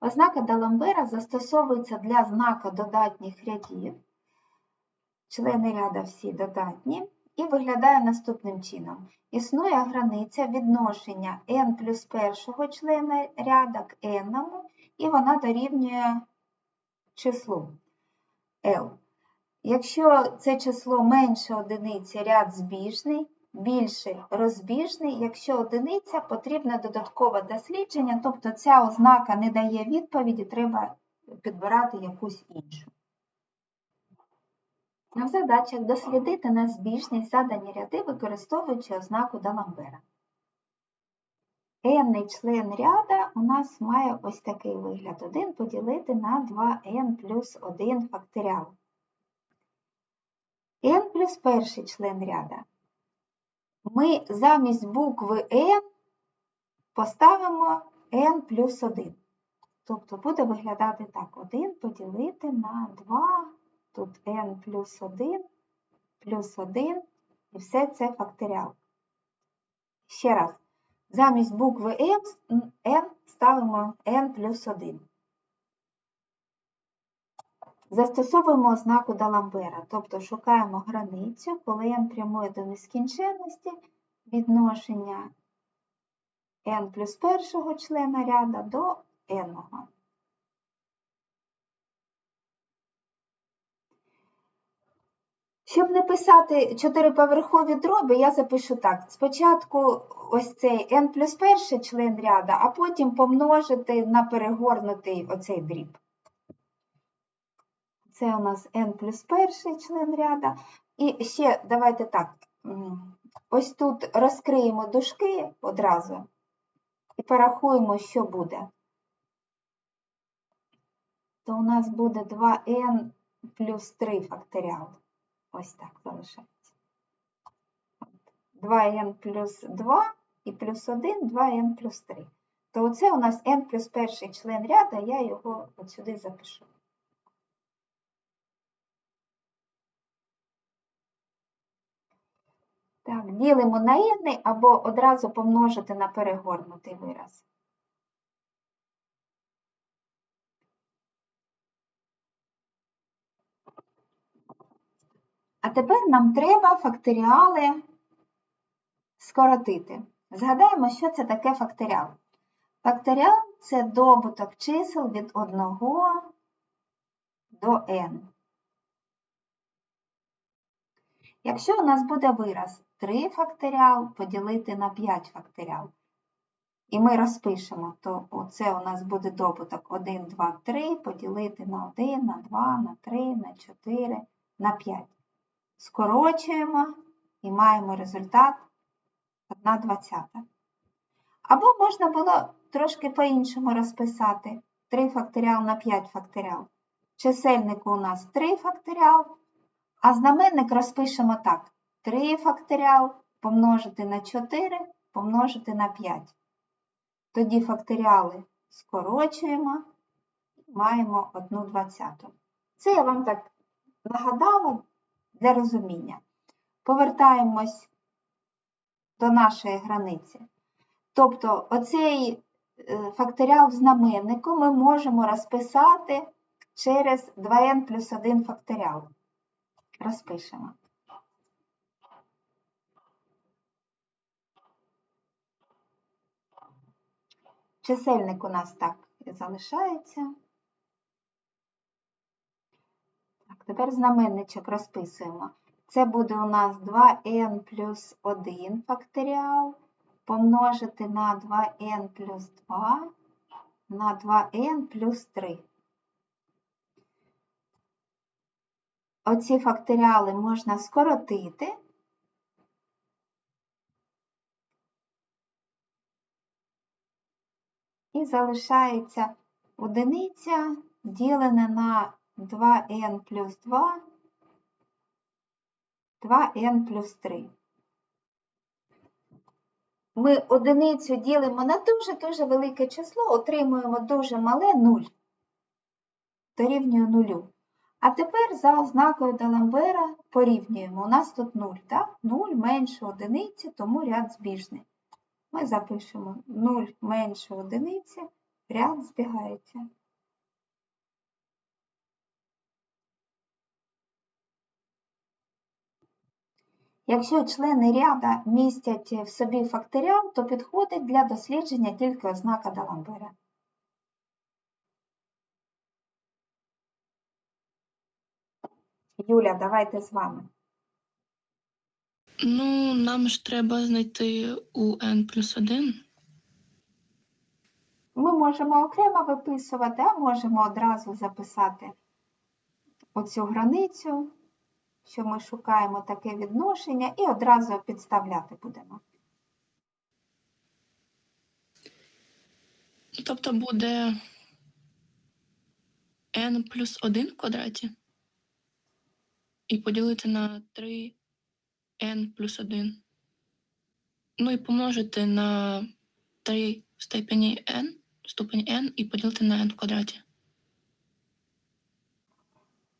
Ознака Даламбера застосовується для знака додатніх рядів. Члени ряда всі додатні і виглядає наступним чином. Існує границя відношення n плюс першого члена ряда к n, і вона дорівнює числу L. Якщо це число менше одиниці, ряд збіжний, більше розбіжний, якщо одиниця, потрібне додаткове дослідження, тобто ця ознака не дає відповіді, треба підбирати якусь іншу. В задачах дослідити на збіжність задані ряди, використовуючи ознаку Даламбера. n член ряда у нас має ось такий вигляд. 1 поділити на 2n плюс 1 факторіал. n плюс перший член ряда. Ми замість букви n поставимо n плюс 1. Тобто буде виглядати так: 1 поділити на 2, тут n плюс 1, плюс 1, і все це факторіал. Ще раз, замість букви n, ставимо n плюс 1. Застосовуємо ознаку Даламбера, тобто шукаємо границю, коли n прямує до нескінченності, відношення n плюс першого члена ряда до n. Щоб не писати чотириповерхові дроби, я запишу так. Спочатку ось цей n плюс перший член ряда, а потім помножити на перегорнутий оцей дріб. Це у нас n плюс перший член ряда. І ще давайте так. Ось тут розкриємо дужки одразу і порахуємо, що буде. То у нас буде 2n плюс 3 факторіал. Ось так залишається. 2n плюс 2 і плюс 1, 2n плюс 3. То оце у нас n плюс перший член ряда, я його от сюди запишу. Так, ділимо на n або одразу помножити на перегорнутий вираз. А тепер нам треба факторіали скоротити. Згадаємо, що це таке факторіал. Факторіал це добуток чисел від 1 до n. Якщо у нас буде вираз 3 факторіал поділити на 5 факторіал, і ми розпишемо, то оце у нас буде добуток 1, 2, 3 поділити на 1, на 2, на 3, на 4, на 5. Скорочуємо і маємо результат 1 двадцята. Або можна було трошки по-іншому розписати 3 факторіал на 5 факторіал. Чисельнику у нас 3 факторіал, а знаменник розпишемо так: 3 факторіал помножити на 4 помножити на 5. Тоді факторіали скорочуємо маємо 1 двадцяту. Це я вам так нагадала для розуміння. Повертаємось до нашої границі. Тобто оцей е, факторіал в знаменнику ми можемо розписати через 2n плюс 1 факторіал. Розпишемо. Чисельник у нас так залишається. Так, Тепер знаменничок розписуємо. Це буде у нас 2n плюс 1 факторіал помножити на 2n плюс 2 на 2n плюс 3. Оці факторіали можна скоротити. І залишається одиниця ділене на 2n плюс 2, 2n плюс 3. Ми одиницю ділимо на дуже-дуже велике число, отримуємо дуже мале 0, дорівнює 0. А тепер за ознакою Даламбера порівнюємо. У нас тут 0, так? 0 менше одиниці, тому ряд збіжний. Ми запишемо 0 менше одиниці, Ряд збігається. Якщо члени ряда містять в собі факторіал, то підходить для дослідження тільки ознака Даламбера. Юля, давайте з вами. Ну, нам ж треба знайти у n плюс 1. Ми можемо окремо виписувати, а можемо одразу записати оцю границю, що ми шукаємо таке відношення, і одразу підставляти будемо. Тобто буде n плюс 1 в квадраті. І поділити на 3 n плюс 1. Ну і помножити на 3 в степені n, ступень n і поділити на n в квадраті.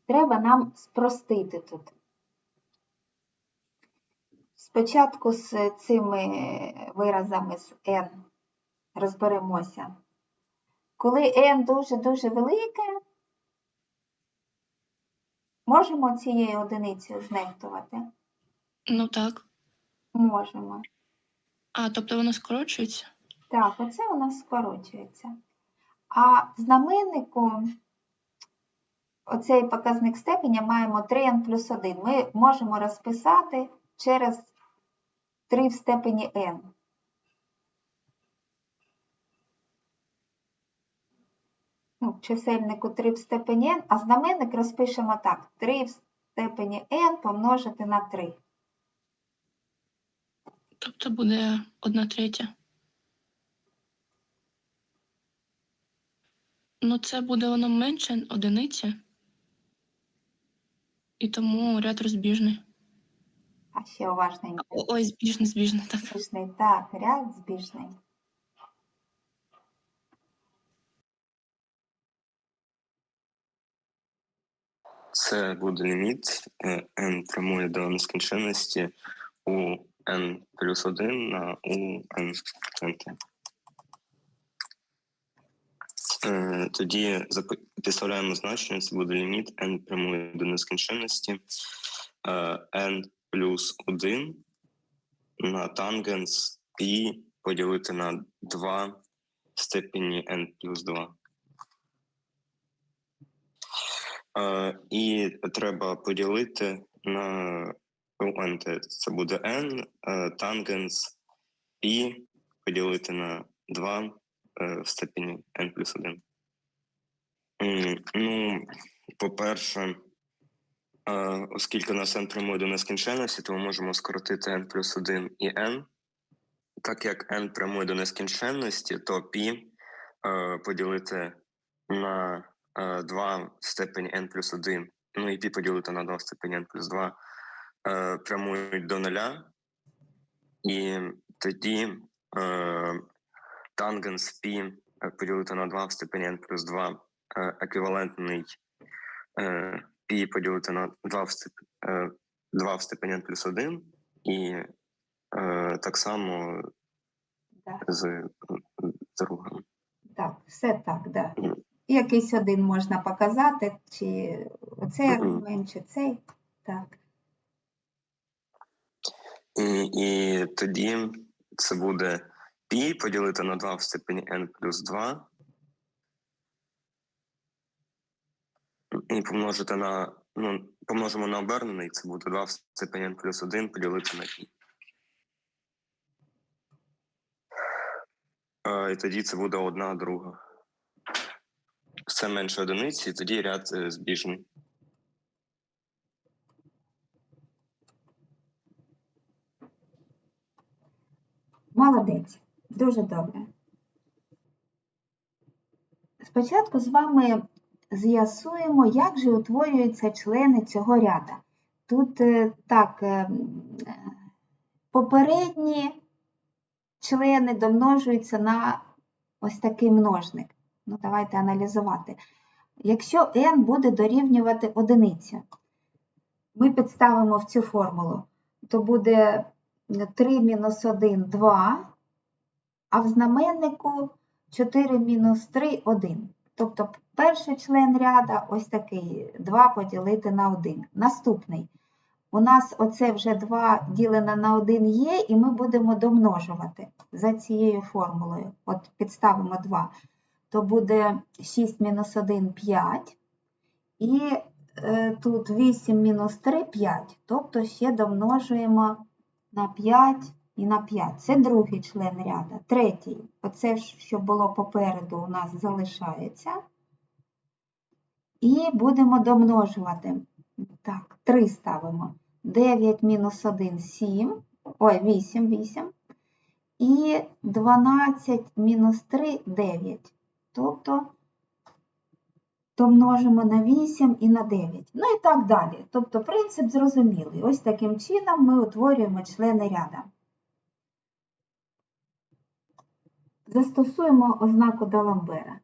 Треба нам спростити тут. Спочатку з цими виразами з n розберемося. Коли n дуже-дуже велике, можемо цією одиницею знехтувати? Ну так. Можемо. А, тобто воно скорочується? Так, оце у нас скорочується. А в знаменнику оцей показник степеня маємо 3n плюс 1. Ми можемо розписати через 3 в степені n. Ну, в чисельнику 3 в степені n, а знаменник розпишемо так. 3 в степені n помножити на 3. Тобто буде 1 третя. Ну, це буде воно менше одиниці. І тому ряд розбіжний. А ще уважненько. Ой, збіжний, збіжний, так. Збіжний, так, ряд збіжний. Це буде ліміт е, n прямує до нескінченності у n плюс 1 на у n центрі. Е, Тоді підставляємо значення, це буде ліміт n прямує до нескінченності е, n плюс 1 на тангенс і поділити на 2 в степені n плюс 2. Е, і треба поділити на nt. Це буде n, тангенс і поділити на 2 е, в степені n плюс 1. Ну, по-перше, е, оскільки у нас n прямує до нескінченності, то ми можемо скоротити n плюс 1 і n. Так як n прямує до нескінченності, то π е, поділити на е, 2 в степені n плюс 1, ну і π поділити на 2 в степені n плюс 2 е, прямують до нуля. І тоді е, тангенс е, поділити на 2 в степені n плюс 2 е, еквівалентний е, π поділити на 2 в, степ, е, 2 в степені n плюс 1. І е, так само Так, з другим. так, все так, да. Якийсь один можна показати, чи оцей аргумент, чи цей. Так. І, тоді це буде π поділити на 2 в степені n плюс 2. І помножити на, ну, помножимо на обернений, це буде 2 в степені n плюс 1 поділити на. Е, І тоді це буде одна друга. Це менше одиниці, і тоді ряд е, збіжний. Молодець, дуже добре. Спочатку з вами з'ясуємо, як же утворюються члени цього ряда. Тут е, так, е, е, попередні члени домножуються на ось такий множник. Ну, давайте аналізувати. Якщо n буде дорівнювати одиниці, ми підставимо в цю формулу, то буде 3 мінус 1 2, а в знаменнику 4 мінус 3 – 1. Тобто перший член ряда ось такий 2 поділити на 1. Наступний. У нас оце вже 2 ділене на 1 є, і ми будемо домножувати за цією формулою. От підставимо 2. То буде 6 мінус 1 – 5. І е, тут 8 мінус 3 – 5. Тобто ще домножуємо на 5 і на 5. Це другий член ряда. Третій. Оце, що було попереду, у нас залишається. І будемо домножувати. Так, 3 ставимо. 9 мінус 1 – 7. Ой, 8, 8. І 12 мінус 3 – 9. Тобто домножимо на 8 і на 9. Ну і так далі. Тобто принцип зрозумілий. Ось таким чином ми утворюємо члени ряда. Застосуємо ознаку Даламбера.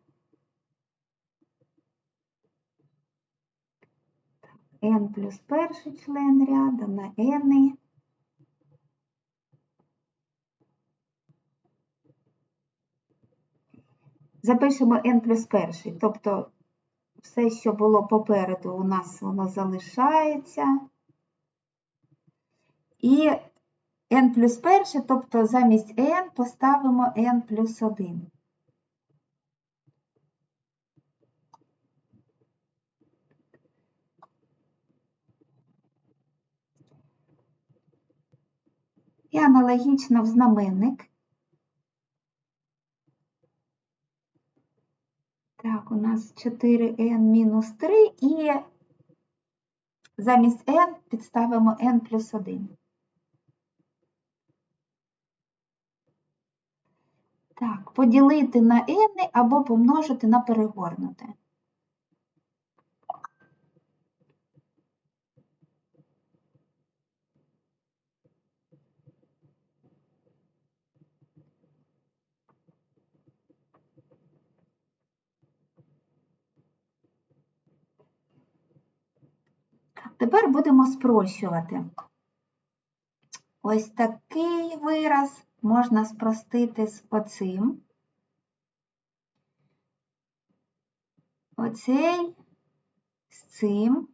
n плюс перший член ряда на n. Запишемо n плюс перший, тобто все, що було попереду, у нас воно залишається. І n плюс перше, тобто замість n поставимо n плюс 1. І аналогічно в знаменник. Так, у нас 4n мінус 3 і замість n підставимо n плюс 1. Так, поділити на n або помножити на перегорнуте. Тепер будемо спрощувати. Ось такий вираз можна спростити з оцим. Оцей з цим.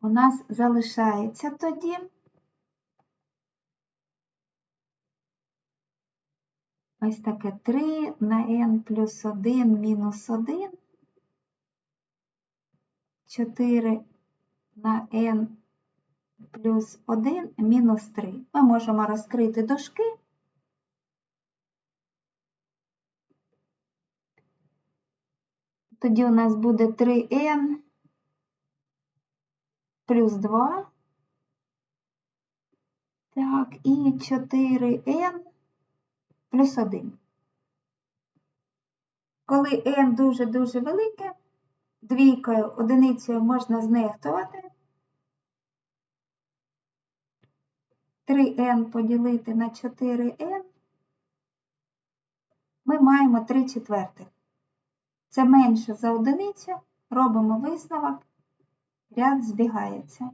У нас залишається тоді. Ось таке 3 на n плюс 1 мінус 1. 4 на n плюс 1 мінус 3. Ми можемо розкрити дужки. Тоді у нас буде 3n плюс 2. Так, і 4n плюс 1. Коли n дуже-дуже велике, двійкою, одиницею можна знехтувати. 3n поділити на 4n, ми маємо 3 четвертих. Це менше за одиницю, робимо висновок, ряд збігається.